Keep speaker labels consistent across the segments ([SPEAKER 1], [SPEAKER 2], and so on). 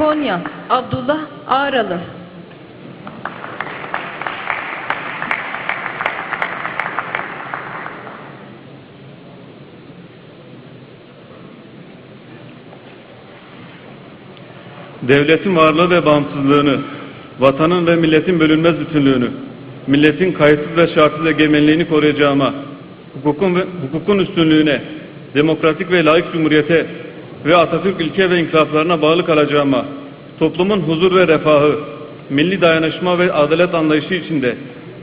[SPEAKER 1] Konya Abdullah Ağralı.
[SPEAKER 2] Devletin varlığı ve bağımsızlığını, vatanın ve milletin bölünmez bütünlüğünü, milletin kayıtsız ve şartsız egemenliğini koruyacağıma, hukukun, ve, hukukun üstünlüğüne, demokratik ve layık cumhuriyete ve Atatürk ilke ve inkılaplarına bağlı kalacağıma, toplumun huzur ve refahı, milli dayanışma ve adalet anlayışı içinde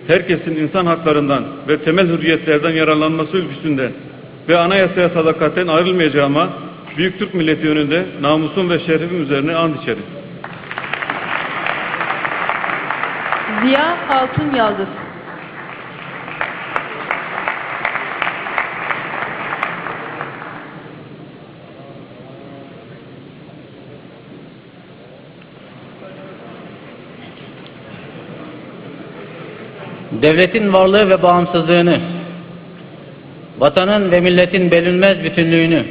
[SPEAKER 2] herkesin insan haklarından ve temel hürriyetlerden yararlanması ülküsünden ve anayasaya sadakatten ayrılmayacağıma Büyük Türk milleti önünde namusum ve şerefim üzerine and içerim.
[SPEAKER 1] Ziya Hatun Yaldız
[SPEAKER 3] devletin varlığı ve bağımsızlığını, vatanın ve milletin bölünmez bütünlüğünü,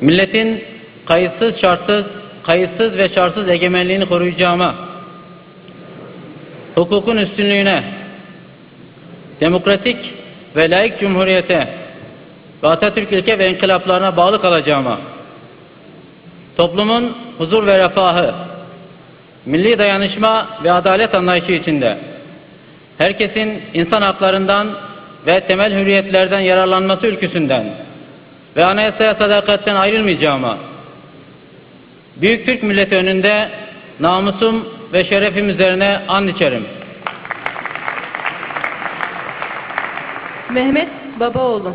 [SPEAKER 3] milletin kayıtsız şartsız, kayıtsız ve şartsız egemenliğini koruyacağıma, hukukun üstünlüğüne, demokratik ve layık cumhuriyete ve Atatürk ilke ve inkılaplarına bağlı kalacağıma, toplumun huzur ve refahı, milli dayanışma ve adalet anlayışı içinde herkesin insan haklarından ve temel hürriyetlerden yararlanması ülküsünden ve anayasaya sadakatten ayrılmayacağıma, Büyük Türk milleti önünde namusum ve şerefim üzerine and içerim.
[SPEAKER 1] Mehmet Babaoğlu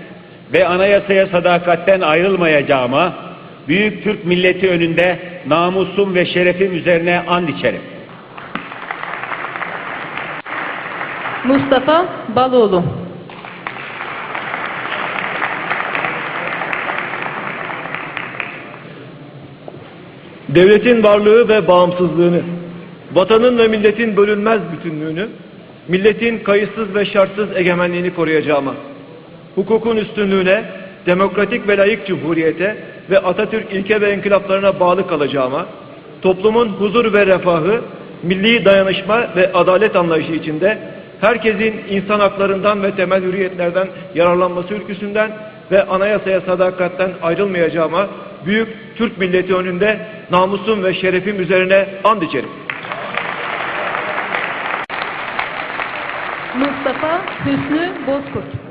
[SPEAKER 4] ve anayasaya sadakatten ayrılmayacağıma, büyük Türk milleti önünde namusum ve şerefim üzerine and içerim.
[SPEAKER 1] Mustafa Baloğlu
[SPEAKER 5] devletin varlığı ve bağımsızlığını, vatanın ve milletin bölünmez bütünlüğünü, milletin kayıtsız ve şartsız egemenliğini koruyacağıma, hukukun üstünlüğüne, demokratik ve layık cumhuriyete ve Atatürk ilke ve inkılaplarına bağlı kalacağıma, toplumun huzur ve refahı, milli dayanışma ve adalet anlayışı içinde herkesin insan haklarından ve temel hürriyetlerden yararlanması ülküsünden ve anayasaya sadakatten ayrılmayacağıma büyük Türk milleti önünde namusum ve şerefim üzerine and içerim.
[SPEAKER 1] Mustafa Hüsnü Bozkurt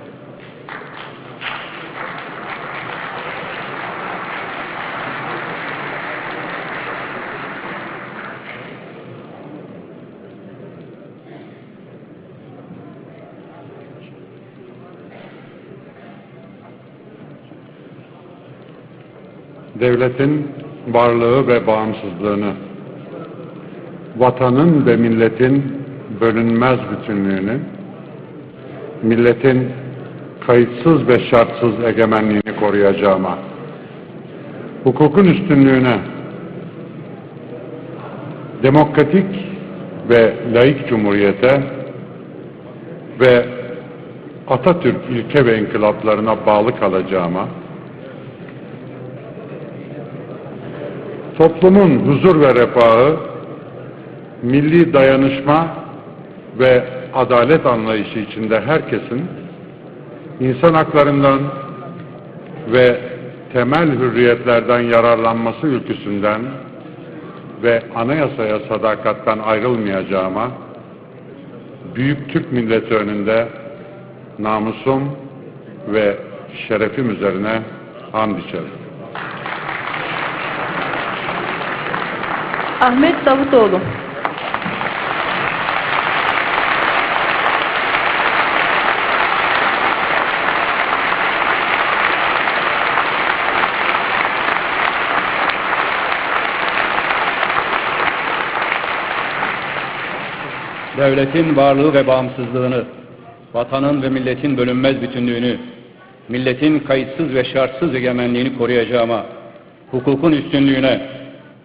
[SPEAKER 6] devletin varlığı ve bağımsızlığını, vatanın ve milletin bölünmez bütünlüğünü, milletin kayıtsız ve şartsız egemenliğini koruyacağıma, hukukun üstünlüğüne, demokratik ve layık cumhuriyete ve Atatürk ilke ve inkılaplarına bağlı kalacağıma, toplumun huzur ve refahı, milli dayanışma ve adalet anlayışı içinde herkesin insan haklarından ve temel hürriyetlerden yararlanması ülküsünden ve anayasaya sadakattan ayrılmayacağıma büyük Türk milleti önünde namusum ve şerefim üzerine and içerim.
[SPEAKER 1] Ahmet Davutoğlu.
[SPEAKER 3] devletin varlığı ve bağımsızlığını, vatanın ve milletin bölünmez bütünlüğünü, milletin kayıtsız ve şartsız egemenliğini koruyacağıma, hukukun üstünlüğüne,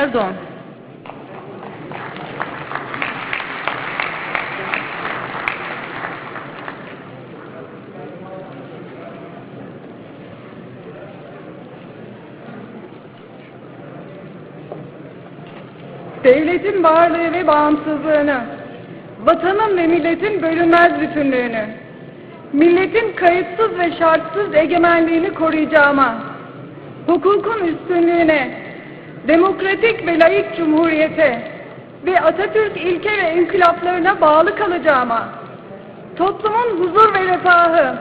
[SPEAKER 1] Erdoğan.
[SPEAKER 7] devletin varlığı ve bağımsızlığını, vatanın ve milletin bölünmez bütünlüğünü, milletin kayıtsız ve şartsız egemenliğini koruyacağıma, hukukun üstünlüğüne, demokratik ve layık cumhuriyete ve Atatürk ilke ve inkılaplarına bağlı kalacağıma, toplumun huzur ve refahı,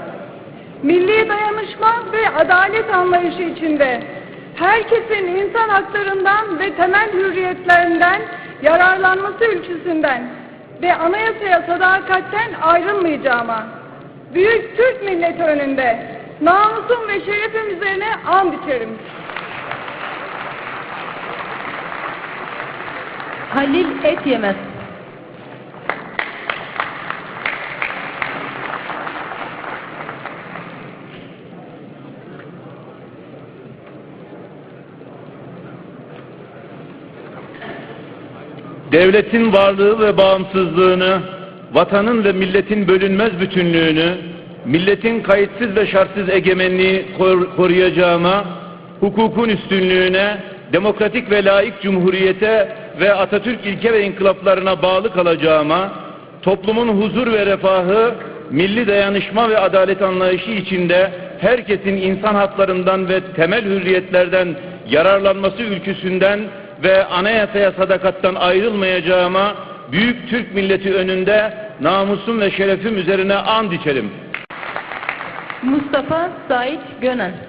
[SPEAKER 7] milli dayanışma ve adalet anlayışı içinde herkesin insan haklarından ve temel hürriyetlerinden yararlanması ülküsünden ve anayasaya sadakatten ayrılmayacağıma, büyük Türk milleti önünde namusum ve şerefim üzerine and içerim.
[SPEAKER 1] Halil Et Yemez.
[SPEAKER 8] devletin varlığı ve bağımsızlığını, vatanın ve milletin bölünmez bütünlüğünü, milletin kayıtsız ve şartsız egemenliği kor- koruyacağıma, hukukun üstünlüğüne, demokratik ve layık cumhuriyete ve Atatürk ilke ve inkılaplarına bağlı kalacağıma, toplumun huzur ve refahı, milli dayanışma ve adalet anlayışı içinde herkesin insan haklarından ve temel hürriyetlerden yararlanması ülküsünden ve anayasaya sadakattan ayrılmayacağıma büyük Türk milleti önünde namusum ve şerefim üzerine and içerim.
[SPEAKER 1] Mustafa Sait Gönen.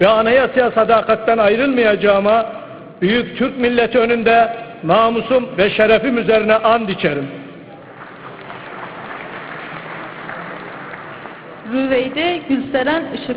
[SPEAKER 9] ve anayasaya sadakatten ayrılmayacağıma büyük Türk milleti önünde namusum ve şerefim üzerine and içerim.
[SPEAKER 1] Rüveyde Gülseren Işık.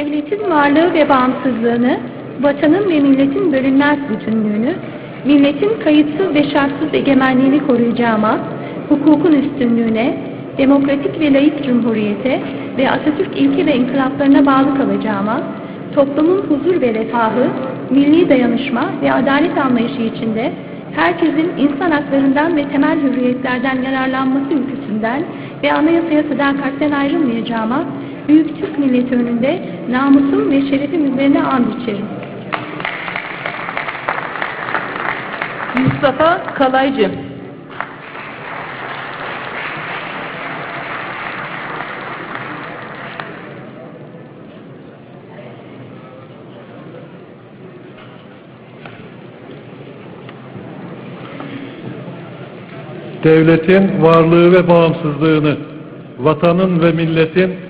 [SPEAKER 10] Devletin varlığı ve bağımsızlığını, vatanın ve milletin bölünmez bütünlüğünü, milletin kayıtsız ve şartsız egemenliğini koruyacağıma, hukukun üstünlüğüne, demokratik ve layık cumhuriyete ve Atatürk ilke ve inkılaplarına bağlı kalacağıma, toplumun huzur ve refahı, milli dayanışma ve adalet anlayışı içinde herkesin insan haklarından ve temel hürriyetlerden yararlanması ülküsünden ve anayasaya sadakatten ayrılmayacağıma, Büyük Türk milleti önünde namusum ve şerefim üzerine and içerim.
[SPEAKER 1] Mustafa Kalaycı.
[SPEAKER 11] devletin varlığı ve bağımsızlığını, vatanın ve milletin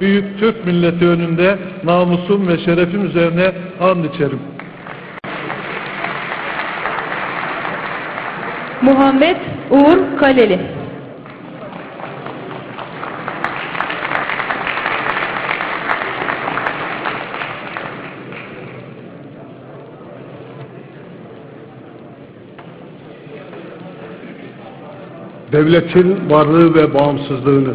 [SPEAKER 11] büyük Türk milleti önünde namusum ve şerefim üzerine and içerim.
[SPEAKER 1] Muhammed Uğur Kaleli
[SPEAKER 12] Devletin varlığı ve bağımsızlığını,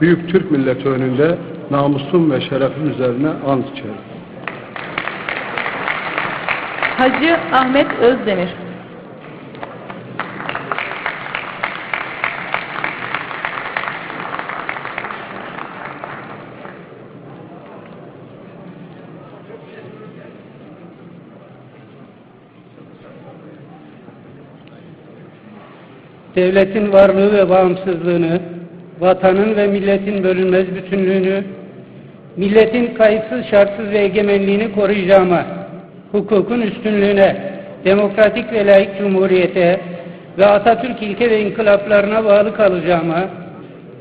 [SPEAKER 12] büyük Türk milleti önünde namusum ve şerefim üzerine ant içerim.
[SPEAKER 1] Hacı Ahmet Özdemir
[SPEAKER 13] devletin varlığı ve bağımsızlığını, vatanın ve milletin bölünmez bütünlüğünü, milletin kayıtsız şartsız ve egemenliğini koruyacağıma, hukukun üstünlüğüne, demokratik ve layık cumhuriyete ve Atatürk ilke ve inkılaplarına bağlı kalacağıma,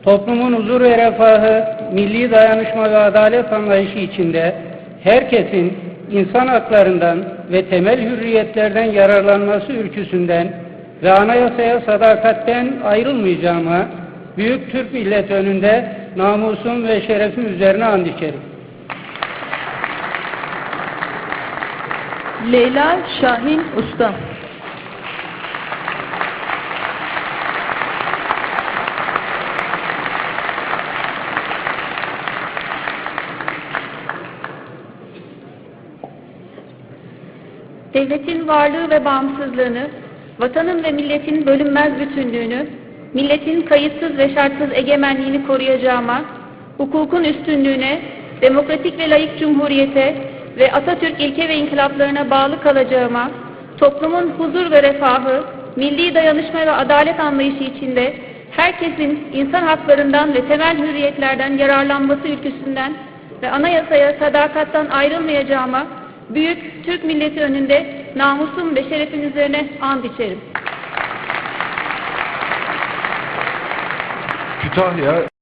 [SPEAKER 13] toplumun huzur ve refahı, milli dayanışma ve adalet anlayışı içinde herkesin insan haklarından ve temel hürriyetlerden yararlanması ülküsünden ve anayasaya sadakatten ayrılmayacağıma büyük Türk milleti önünde namusum ve şerefim üzerine and içerim.
[SPEAKER 1] Leyla Şahin Usta
[SPEAKER 14] devletin varlığı ve bağımsızlığını, vatanın ve milletin bölünmez bütünlüğünü, milletin kayıtsız ve şartsız egemenliğini koruyacağıma, hukukun üstünlüğüne, demokratik ve layık cumhuriyete ve Atatürk ilke ve inkılaplarına bağlı kalacağıma, toplumun huzur ve refahı, milli dayanışma ve adalet anlayışı içinde herkesin insan haklarından ve temel hürriyetlerden yararlanması ülküsünden ve anayasaya sadakattan ayrılmayacağıma büyük Türk milleti önünde namusum ve şerefim üzerine and içerim.
[SPEAKER 15] Kütahya